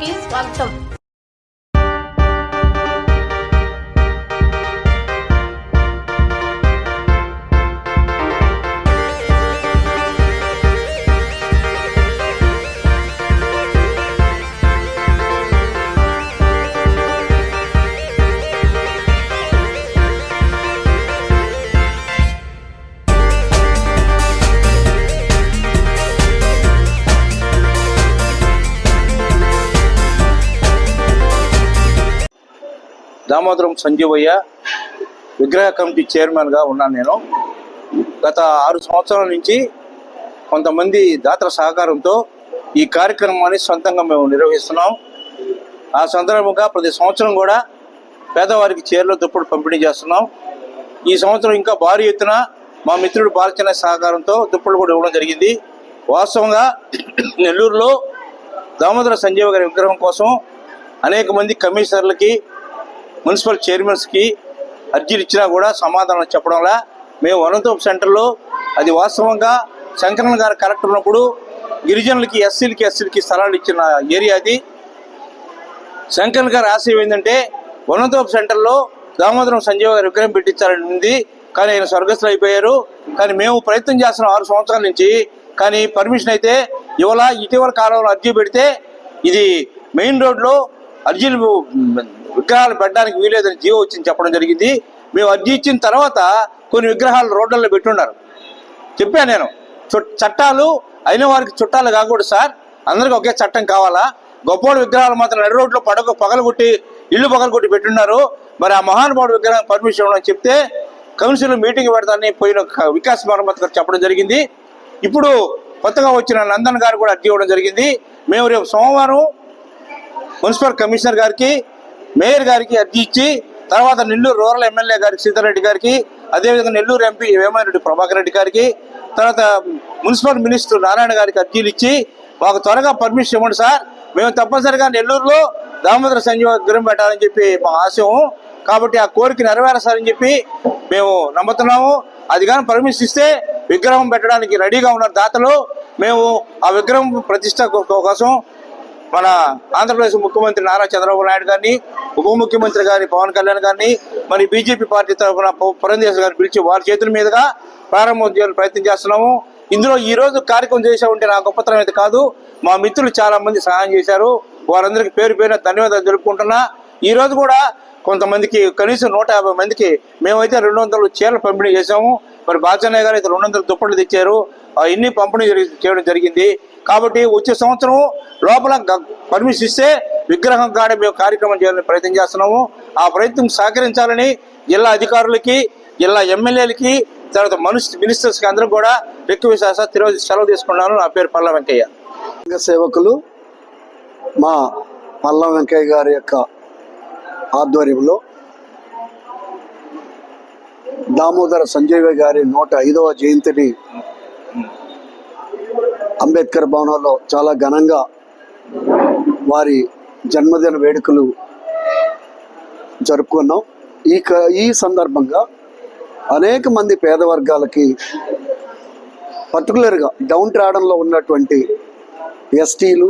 க்கு ஸ்வாகத்தம் దామోదరం సంజీవయ్య విగ్రహ కమిటీ చైర్మన్గా ఉన్నాను నేను. గత ఆరు సంవత్సరాల నుంచి కొంతమంది దాతల సహకారంతో ఈ కార్యక్రమాన్ని సొంతంగా మేము నిర్వహిస్తున్నాం. ఆ సందర్భంగా ప్రతి సంవత్సరం కూడా పేదవారికి చీరలు దుప్పటి పంపిణీ చేస్తున్నాం. ఈ సంవత్సరం ఇంకా భారీ ఎత్తున మా మిత్రుడు బాలచన్న సహకారంతో దుప్పట్లు కూడా ఇవ్వడం జరిగింది. వాస్తవంగా నెల్లూరులో దామోదర సంజీవ గారి విగ్రహం కోసం అనేక మంది కమిషనర్లకి మున్సిపల్ చైర్మన్స్కి అర్జీలు ఇచ్చినా కూడా సమాధానం చెప్పడంలా. మేము అనంతపురం సెంటర్లో అది వాస్తవంగా శంకరన్ గారు కరెక్ట్ ఉన్నప్పుడు గిరిజనులకి ఎస్సీలకి ఎస్సీలకి స్థలాలు ఇచ్చిన ఏరియా అది. శంకరన్ గారు ఆశయం ఏంటంటే అనంతపురం సెంటర్లో దామోదరం సంజీవ గారి విగ్రహం పెట్టించాలని ఉంది. కానీ ఆయన స్వర్గస్థులు అయిపోయారు. కానీ మేము ప్రయత్నం చేస్తున్న ఆరు సంవత్సరాల నుంచి కానీ పర్మిషన్ అయితే ఇవాళ ఇటీవల కాలంలో అర్జీ పెడితే ఇది మెయిన్ రోడ్లో అర్జీలు విగ్రహాలు పెట్టడానికి వీలేదని జీవో వచ్చింది చెప్పడం జరిగింది. మేము అర్జీ ఇచ్చిన తర్వాత కొన్ని విగ్రహాలు రోడ్లలో పెట్టున్నారు. చెప్పాను నేను. చట్టాలు అయిన వారికి చుట్టాలు కాకూడదు సార్. అందరికి ఒకే చట్టం కావాలా? గొప్పోడు విగ్రహాలు మాత్రం నడి రోడ్లో పడక పగలగొట్టి ఇల్లు పగలగొట్టి పెట్టున్నారు. మరి ఆ మహానుభావుడు విగ్రహం పర్మిషన్ ఇవ్వడం చెప్తే కౌన్సిల్ మీటింగ్ పెడతానని పోయిన వికాస్ మరమ్మత్ గారు చెప్పడం జరిగింది. ఇప్పుడు కొత్తగా వచ్చిన నందన్ గారు కూడా అర్జీ ఇవ్వడం జరిగింది. మేము రేపు సోమవారం మున్సిపల్ కమిషనర్ గారికి మేయర్ గారికి అర్జీ ఇచ్చి తర్వాత నెల్లూరు రూరల్ ఎమ్మెల్యే గారికి సీతారెడ్డి గారికి అదేవిధంగా నెల్లూరు ఎంపీ వేమారెడ్డి ప్రభాకర్ రెడ్డి గారికి తర్వాత మున్సిపల్ మినిస్టర్ నారాయణ గారికి అర్జీలు ఇచ్చి మాకు త్వరగా పర్మిషన్ ఇవ్వండి సార్. మేము తప్పనిసరిగా నెల్లూరులో దామోదర సంజీవ విగ్రహం పెట్టాలని చెప్పి మా ఆశయం. కాబట్టి ఆ కోరిక నెరవేరసారని చెప్పి మేము నమ్ముతున్నాము. అది కానీ పర్మిషన్ ఇస్తే విగ్రహం పెట్టడానికి రెడీగా ఉన్న దాతలు మేము ఆ విగ్రహం ప్రతిష్ట కోసం మన ఆంధ్రప్రదేశ్ ముఖ్యమంత్రి నారా చంద్రబాబు నాయుడు గారిని ఉప ముఖ్యమంత్రి గారి పవన్ కళ్యాణ్ గారిని మరి బీజేపీ పార్టీ తరఫున పురంధేశ్వర గారిని పిలిచి వారి చేతుల మీదుగా ప్రారంభం చేయాలని ప్రయత్నం చేస్తున్నాము. ఇందులో ఈ రోజు కార్యక్రమం చేసామంటే నా గొప్పతనం అయితే కాదు. మా మిత్రులు చాలా మంది సహాయం చేశారు. వారందరికీ పేరు పేరున ధన్యవాదాలు జరుపుకుంటున్నా ఈ రోజు కూడా కొంతమందికి కనీసం నూట యాభై మందికి మేమైతే రెండు వందలు చీరలు పంపిణీ చేసాము మరి బాచన్నయ్య గారు అయితే రెండు వందల దుప్పట్లు తెచ్చారు. ఇన్ని పంపిణీ చేయడం జరిగింది. కాబట్టి వచ్చే సంవత్సరం లోపల గ- పర్మిషన్ ఇస్తే విగ్రహం కాడ మేము కార్యక్రమం చేయాలని ప్రయత్నం చేస్తున్నాము. ఆ ప్రయత్నం సహకరించాలని జిల్లా అధికారులకి జిల్లా ఎమ్మెల్యేలకి తర్వాత మనుషు మినిస్టర్స్కి అందరూ కూడా రిక్వెస్ట్ చేస్తా తిరుగు సెలవు తీసుకున్నాను నా పేరు పల్ల వెంకయ్య. సంఘ సేవకులు మా పల్ల వెంకయ్య గారి యొక్క ఆధ్వర్యంలో దామోదర సంజయ్ గారి నూట ఐదవ జయంతిని అంబేద్కర్ భవనంలో చాలా ఘనంగా వారి జన్మదిన వేడుకలు జరుపుకున్నాం. ఈ క- ఈ సందర్భంగా అనేక మంది పేద వర్గాలకి పర్టికులర్గా డౌన్ ట్రాడన్లో ఉన్నటువంటి ఎస్టీలు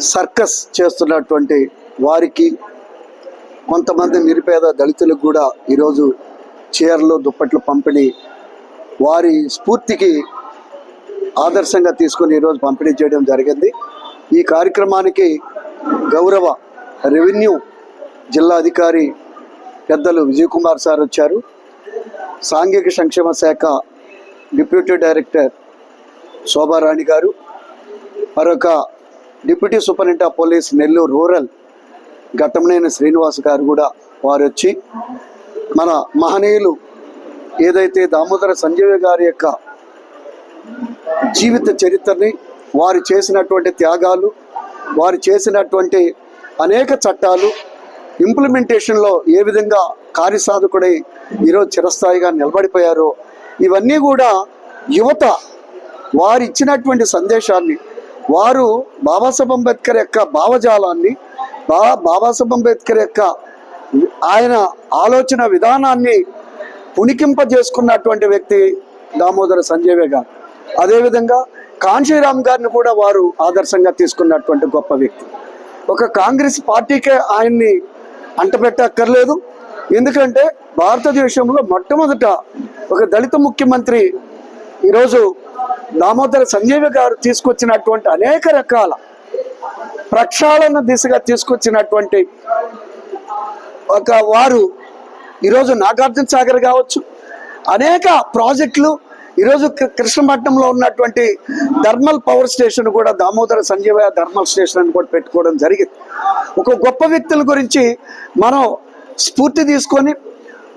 సర్కస్ చేస్తున్నటువంటి వారికి కొంతమంది నిరుపేద దళితులకు కూడా ఈరోజు చీరలు దుప్పట్లు పంపిణీ వారి స్ఫూర్తికి ఆదర్శంగా తీసుకొని ఈరోజు పంపిణీ చేయడం జరిగింది. ఈ కార్యక్రమానికి గౌరవ రెవెన్యూ జిల్లా అధికారి పెద్దలు విజయ్ కుమార్ సార్ వచ్చారు. సాంఘిక సంక్షేమ శాఖ డిప్యూటీ డైరెక్టర్ శోభారాణి గారు మరొక deputy superintendent of police Nellore rural Ghattamaneni Srinivas గారు కూడా వారు వచ్చి మన మహనీయులు ఏదైతే దామోదర సంజీవ గారి యొక్క జీవిత చరిత్రని వారు చేసినటువంటి త్యాగాలు వారు చేసినటువంటి అనేక చట్టాలు ఇంప్లిమెంటేషన్లో ఏ విధంగా కార్యసాధకుడై ఈరోజు చిరస్థాయిగా నిలబడిపోయారో ఇవన్నీ కూడా యువత వారు ఇచ్చినటువంటి సందేశాన్ని వారు బాబాసాహెబ్ అంబేద్కర్ యొక్క భావజాలాన్ని బా బాబాసాహెబ్ అంబేద్కర్ యొక్క ఆయన ఆలోచన విధానాన్ని పుణికింపజేసుకున్నటువంటి వ్యక్తి దామోదర సంజయ్ గారు. అదేవిధంగా కాంశీరామ్ గారిని కూడా వారు ఆదర్శంగా తీసుకున్నటువంటి గొప్ప వ్యక్తి. ఒక కాంగ్రెస్ పార్టీకే ఆయన్ని అంటపెట్టక్కర్లేదు. ఎందుకంటే భారతదేశంలో మొట్టమొదట ఒక దళిత ముఖ్యమంత్రి ఈరోజు దామోదర సంజీవ గారు తీసుకొచ్చినటువంటి అనేక రకాల ప్రక్షాళన దిశగా తీసుకొచ్చినటువంటి ఒక వారు ఈరోజు నాగార్జున సాగర్ కావచ్చు అనేక ప్రాజెక్టులు ఈరోజు కృ- కృష్ణపట్నంలో ఉన్నటువంటి థర్మల్ పవర్ స్టేషన్ కూడా దామోదర సంజీవ థర్మల్ స్టేషన్ అని కూడా పెట్టుకోవడం జరిగింది. ఒక గొప్ప వ్యక్తుల గురించి మనం స్ఫూర్తి తీసుకొని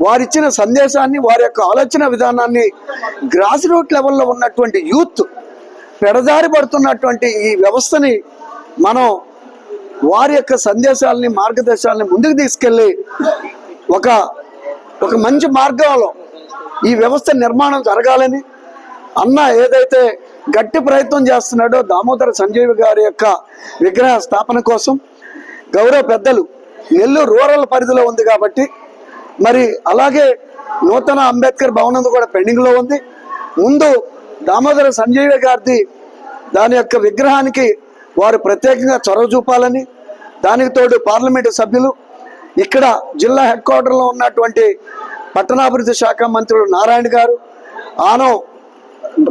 వారిచ్చిన సందేశాన్ని వారి యొక్క ఆలోచన విధానాన్ని గ్రాస్ రూట్ లెవెల్లో ఉన్నటువంటి యూత్ పెడదారి పడుతున్నటువంటి ఈ వ్యవస్థని మనం వారి యొక్క సందేశాలని మార్గదర్శకాలని ముందుకు తీసుకెళ్ళి ఒక ఒక మంచి మార్గంలో ఈ వ్యవస్థ నిర్మాణం జరగాలని అన్న ఏదైతే గట్టి ప్రయత్నం చేస్తున్నాడో దామోదర సంజీవి గారి యొక్క విగ్రహ స్థాపన కోసం గౌరవ పెద్దలు నెల్లూరు రూరల్ పరిధిలో ఉంది కాబట్టి మరి అలాగే నూతన అంబేద్కర్ భవనం కూడా పెండింగ్లో ఉంది. ముందు దామోదర సంజీవి గారిది దాని యొక్క విగ్రహానికి వారు ప్రత్యేకంగా చొరవ చూపాలని దానికి తోడు పార్లమెంటు సభ్యులు ఇక్కడ జిల్లా హెడ్ క్వార్టర్లో ఉన్నటువంటి పట్టణాభివృద్ధి శాఖ మంత్రులు నారాయణ గారు ఆనో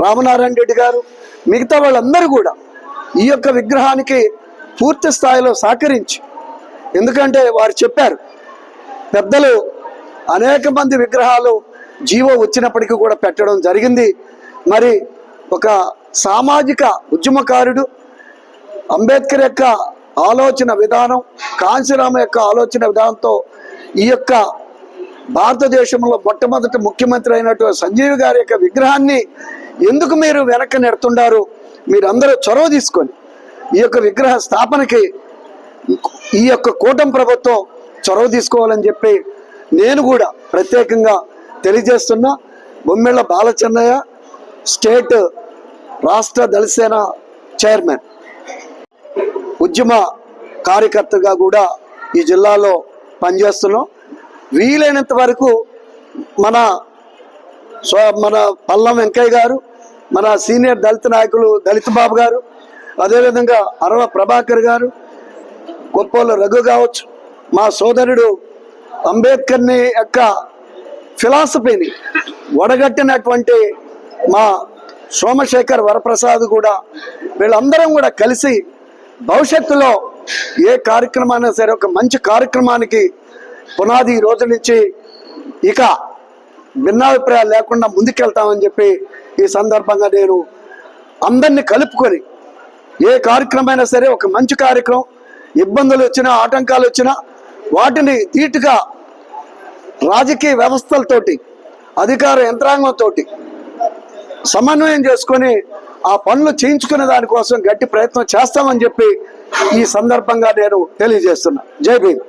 రామనారాయణ రెడ్డి గారు మిగతా వాళ్ళందరూ కూడా ఈ యొక్క విగ్రహానికి పూర్తి స్థాయిలో సహకరించి ఎందుకంటే వారు చెప్పారు పెద్దలు అనేక మంది విగ్రహాలు జీవో వచ్చినప్పటికీ కూడా పెట్టడం జరిగింది. మరి ఒక సామాజిక ఉద్యమకారుడు అంబేద్కర్ యొక్క ఆలోచన విధానం కాంశీరామ యొక్క ఆలోచన విధానంతో ఈ యొక్క భారతదేశంలో మొట్టమొదటి ముఖ్యమంత్రి అయినటువంటి సంజీవి గారి యొక్క విగ్రహాన్ని ఎందుకు మీరు వెనక్కి నెడుతున్నారు మీరందరూ చొరవ తీసుకొని ఈ యొక్క విగ్రహ స్థాపనకి ఈ యొక్క కూటమి ప్రభుత్వం చొరవ తీసుకోవాలని చెప్పి నేను కూడా ప్రత్యేకంగా తెలియజేస్తున్నా. బొమ్మిళ్ళ బాలచెన్నయ్య స్టేట్ రాష్ట్ర దళసేన చైర్మన్. ఉద్యమ కార్యకర్తగా కూడా ఈ జిల్లాలో పనిచేస్తున్నాం. వీలైనంత వరకు మన మన పల్లం వెంకయ్య గారు మన సీనియర్ దళిత నాయకులు దళిత బాబు గారు అదేవిధంగా అరవ ప్రభాకర్ గారు గొప్పోళ్ళ రఘు కావచ్చు మా సోదరుడు అంబేద్కర్ని యొక్క ఫిలాసఫీని వడగట్టినటువంటి మా సోమశేఖర్ వరప్రసాద్ కూడా వీళ్ళందరం కూడా కలిసి భవిష్యత్తులో ఏ కార్యక్రమాన్ని సరే ఒక మంచి కార్యక్రమానికి పునాది ఈ రోజు నుంచి ఇక భిన్నాభిప్రాయాలు లేకుండా ముందుకెళ్తామని చెప్పి ఈ సందర్భంగా నేను అందరినీ కలుపుకొని ఏ కార్యక్రమం సరే ఒక మంచి కార్యక్రమం ఇబ్బందులు వచ్చినా ఆటంకాలు వచ్చినా వాటిని తీటుగా రాజకీయ వ్యవస్థలతోటి అధికార యంత్రాంగంతో సమన్వయం చేసుకొని ఆ పనులు చేయించుకునే దానికోసం గట్టి ప్రయత్నం చేస్తామని చెప్పి ఈ సందర్భంగా నేను తెలియజేస్తున్నా. జై భీమ్.